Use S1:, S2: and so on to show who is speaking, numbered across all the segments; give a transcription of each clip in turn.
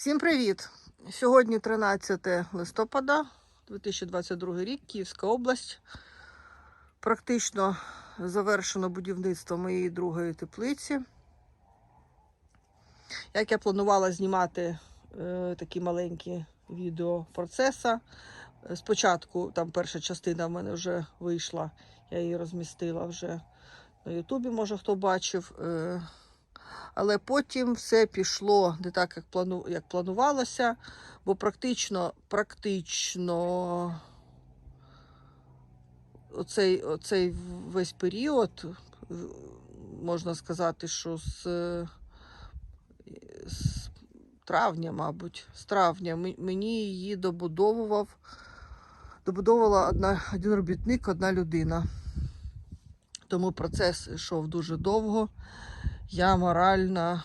S1: Всім привіт! Сьогодні 13 листопада 2022 рік, Київська область. Практично завершено будівництво моєї другої теплиці. Як я планувала знімати е, такі маленькі відео процеса. Спочатку там перша частина в мене вже вийшла, я її розмістила вже на Ютубі, може хто бачив. Е, але потім все пішло не так, як, плану, як планувалося, бо практично, практично оцей, оцей весь період, можна сказати, що з, з травня, мабуть, з травня мені її добудовував, добудовувала одна, один робітник, одна людина. Тому процес йшов дуже довго я морально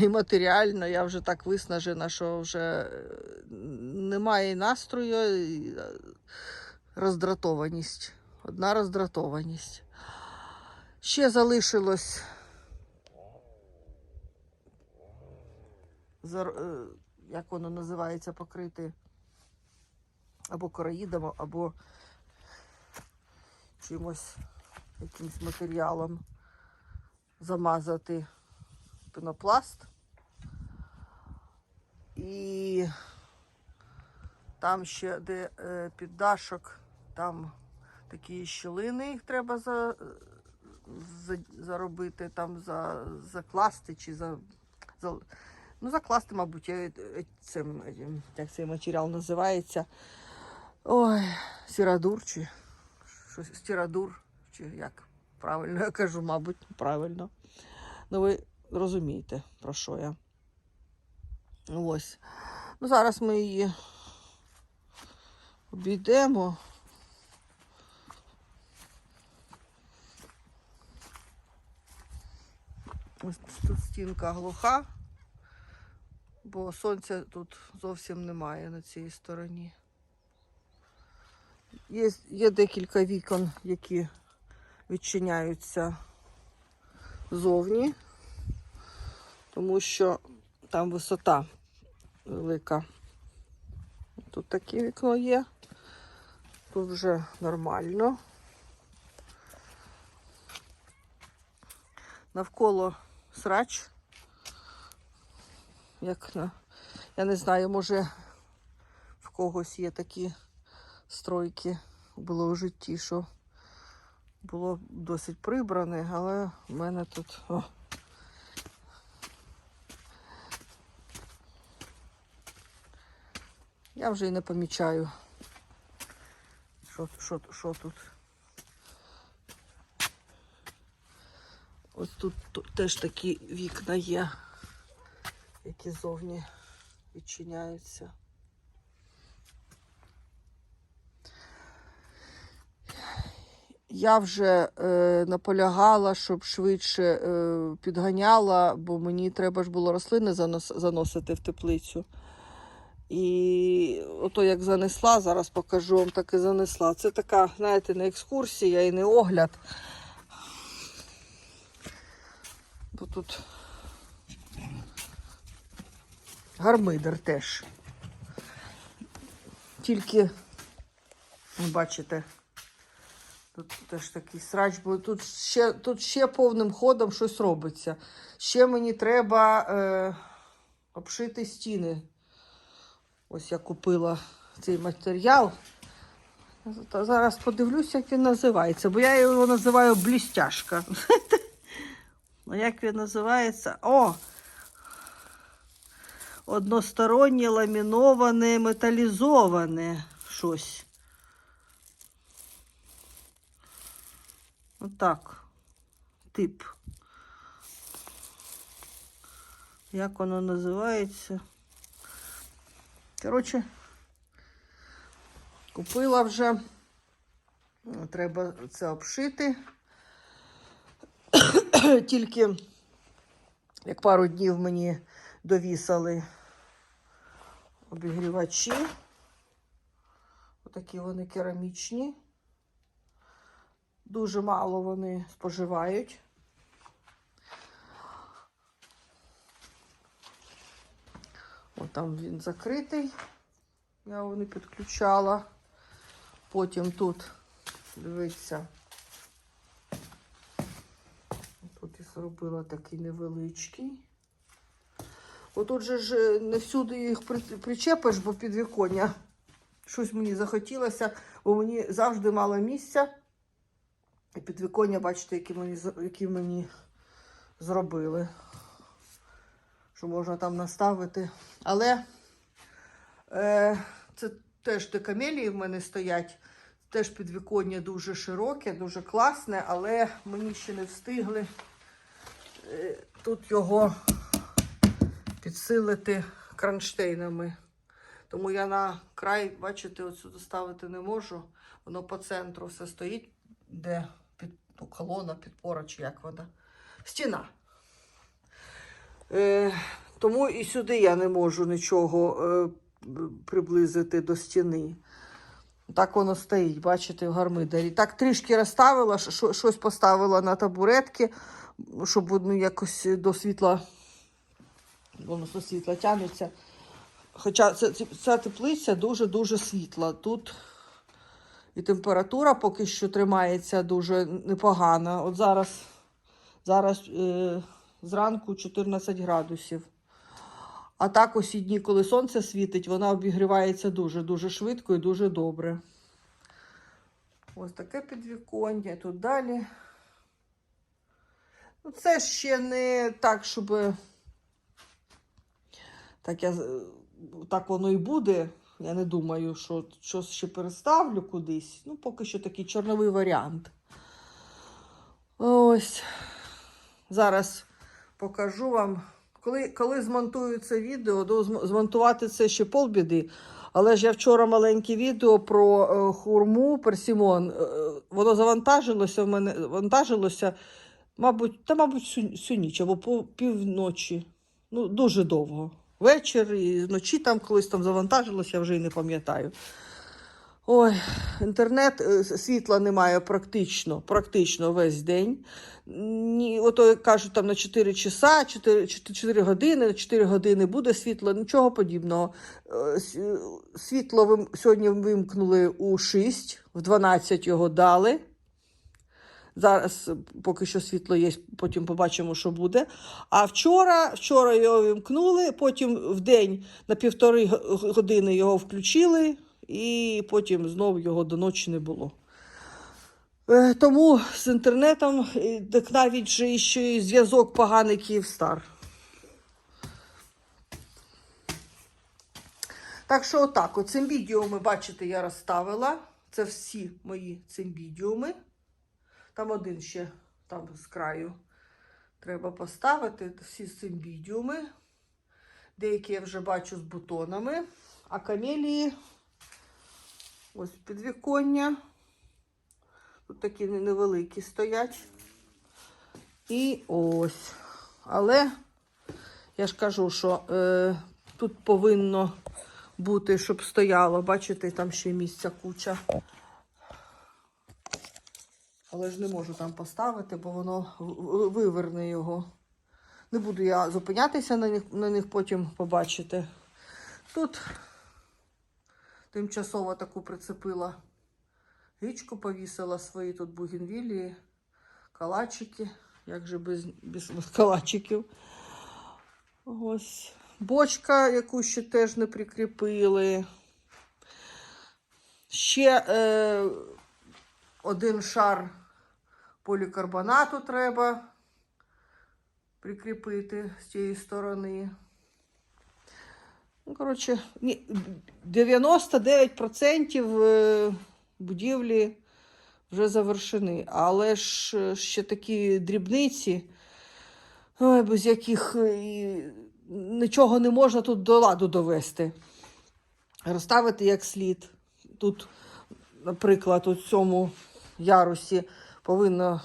S1: і, матеріально, я вже так виснажена, що вже е, немає настрою, е, роздратованість. Одна роздратованість. Ще залишилось. е, Як воно називається, покрити або короїдом, або чимось, якимось матеріалом замазати пенопласт. І там ще де е, піддашок, там такі щілини, їх треба за, за, заробити, там за, закласти чи за, за. Ну, закласти, мабуть, цим, як цей матеріал називається. Ой, сірадур чи щось стірадур, чи як правильно я кажу, мабуть, правильно. Ну, ви розумієте, про що я. Ось. Ну, зараз ми її обійдемо. Ось тут стінка глуха, бо сонця тут зовсім немає на цій стороні. Є, є декілька вікон, які відчиняються зовні, тому що там висота велика. Тут таке вікно є, тут вже нормально. Навколо срач. Як на, я не знаю, може в когось є такі стройки було у житті, що було досить прибране, але в мене тут. О. Я вже і не помічаю, що, що, що тут. Ось тут, теж такі вікна є, які зовні відчиняються. Я вже е, наполягала, щоб швидше е, підганяла, бо мені треба ж було рослини занос, заносити в теплицю. І ото як занесла, зараз покажу вам, так і занесла. Це така, знаєте, не екскурсія і не огляд. Бо тут гармидер теж. Тільки, бачите, Тут теж такий срач, бо тут ще, тут ще повним ходом щось робиться. Ще мені треба е, обшити стіни. Ось я купила цей матеріал. Зараз подивлюся, як він називається, бо я його називаю блістяшка. Ну, як він називається? О! Одностороннє ламіноване, металізоване щось. Отак. Тип. Як воно називається? Коротше, купила вже. Треба це обшити. Тільки як пару днів мені довісали обігрівачі. Отакі вони керамічні. Дуже мало вони споживають. От Там він закритий. Я його не підключала. Потім тут, дивіться, тут я зробила такий невеличкий. Отут же ж е, не всюди їх причепиш, бо підвіконня. Щось мені захотілося, бо мені завжди мало місця. І підвіконня, бачите, які мені, які мені зробили. Що можна там наставити. Але е, це теж декамелії в мене стоять. Теж підвіконня дуже широке, дуже класне, але мені ще не встигли е, тут його підсилити кронштейнами. Тому я на край, бачите, отсюди ставити не можу. Воно по центру все стоїть, де ну, колона, підпора, чи як вона. Стіна. Е, тому і сюди я не можу нічого е, приблизити до стіни. Так воно стоїть, бачите, в гармидарі. Так трішки розставила, що- щось поставила на табуретки, щоб ну, якось до світла, воно до світла тягнеться. Хоча ця, ця теплиця дуже-дуже світла. Тут і температура поки що тримається дуже непогана. От зараз, зараз е, зранку 14 градусів. А так усі дні, коли сонце світить, вона обігрівається дуже-дуже швидко і дуже добре. Ось таке підвіконня, тут далі. Ну, це ще не так, щоб так, я, так воно і буде. Я не думаю, що щось ще переставлю кудись. Ну, поки що такий чорновий варіант. Ось. Зараз покажу вам. Коли, коли змонтую це відео, то змонтувати це ще полбіди. Але ж я вчора маленьке відео про е, хурму персимон. Е, воно завантажилося в мене, вантажилося, мабуть, та, мабуть, всю, всю ніч або по півночі. Ну, дуже довго. Вечір і вночі там колись там завантажилося, вже і не пам'ятаю. Ой, інтернет, е, світла немає практично, практично весь день. Ні, ото кажуть, там на 4 часа, 4, 4 години, на 4 години буде світло, нічого подібного. Е, Світло сьогодні вимкнули у 6, в 12 його дали. Зараз е, поки що світло є, потім побачимо, що буде. А вчора, вчора його вимкнули, потім в день на півтори години його включили, і потім знов його до ночі не було. Е, Тому з інтернетом так навіть же ще й зв'язок поганий Київстар. Так що отак, от цимбідіуми, бачите, я розставила. Це всі мої цимбідіуми. Там один ще там з краю треба поставити. Всі цимбідіуми. Деякі я вже бачу з бутонами. А камелії ось підвіконня. Тут такі невеликі стоять. І ось. Але я ж кажу, що е, тут повинно бути, щоб стояло. Бачите, там ще місця куча. Але ж не можу там поставити, бо воно виверне його. Не буду я зупинятися на них, на них потім побачите. Тут тимчасово таку прицепила гічку, повісила свої тут бугенвілії, калачики. Як же без, без калачиків. Ось. Бочка, яку ще теж не прикріпили. Ще е, один шар полікарбонату треба прикріпити з цієї сторони. Ну, коротше, 99% е, будівлі вже завершені. Але ж е, ще такі дрібниці, без яких е, нічого не можна тут до ладу довести. Розставити як слід. Тут, наприклад, у цьому ярусі повинно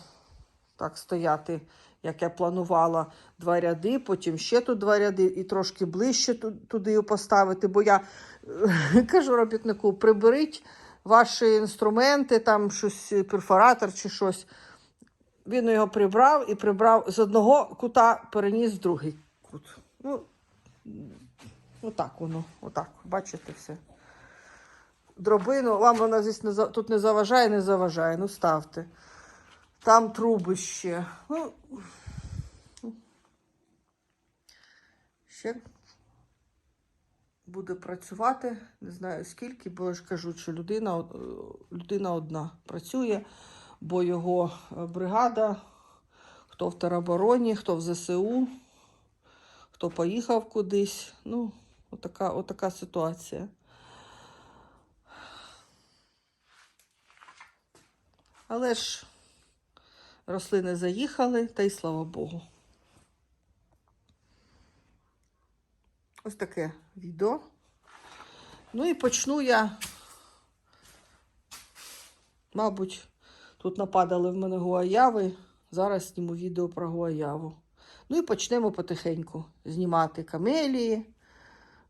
S1: так стояти, як я планувала, два ряди, потім ще тут два ряди і трошки ближче туди поставити, бо я кажу робітнику, приберіть ваші інструменти, там щось, перфоратор чи щось. Він його прибрав і прибрав з одного кута, переніс в другий кут. Ну, Отак воно, отак, бачите все. Дробину, вам вона за- тут не заважає, не заважає, ну ставте. Там труби ще. Ну, ще буде працювати, не знаю скільки, бо я ж кажу, що людина, е, людина одна працює, бо його е, бригада, хто в теробороні, хто в ЗСУ, хто поїхав кудись. Ну, отака, отака ситуація. Але ж рослини заїхали, та й слава Богу. Ось таке відео. Ну і почну я. Мабуть, тут нападали в мене гуаяви. Зараз зніму відео про гуаяву. Ну і почнемо потихеньку знімати камелії.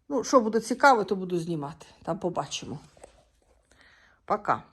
S1: Ну, що буде цікаво, то буду знімати. Там побачимо. Пока.